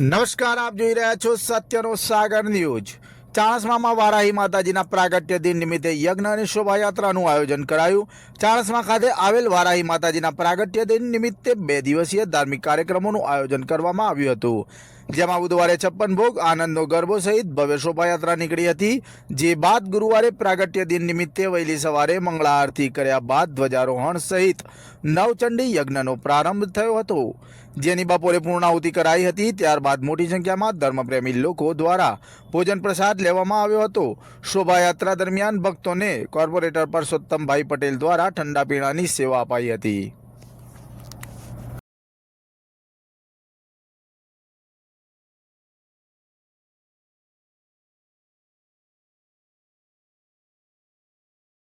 નમસ્કાર, આપ જોઈ રહ્યા છો સત્યનો સાગર ન્યૂઝ. ચાણસમામાં વારાહી માતાજીના પ્રાગટ્ય દિન નિમિત્તે યજ્ઞ અને શોભાયાત્રાનું આયોજન કરાયું. ચાણસમા ખાતે આવેલ વારાહી માતાજીના પ્રાગટ્ય દિન નિમિત્તે બે દિવસીય ધાર્મિક કાર્યક્રમોનું આયોજન કરવામાં આવ્યું હતું. જેમાં બુધવારે છપ્પન ભોગ, આનંદનો ગરબો સહિત ભવ્ય શોભાયાત્રા નીકળી હતી. જે બાદ ગુરુવારે પ્રાગટ્ય દિન નિમિત્તે વહેલી સવારે મંગળા આરતી કર્યા બાદ ધ્વજારોહણ સહિત નવચંડી યજ્ઞનો પ્રારંભ થયો હતો. જેની બપોરે પૂર્ણાહુતિ કરાઈ હતી, ત્યારબાદ મોટી સંખ્યામાં ધર્મપ્રેમી લોકો દ્વારા ભોજન પ્રસાદ લેવામાં આવ્યો હતો. શોભાયાત્રા દરમિયાન ભક્તોને કોર્પોરેટર પરસોત્તમભાઈ પટેલ દ્વારા ઠંડા પીણાની સેવા અપાઈ હતી.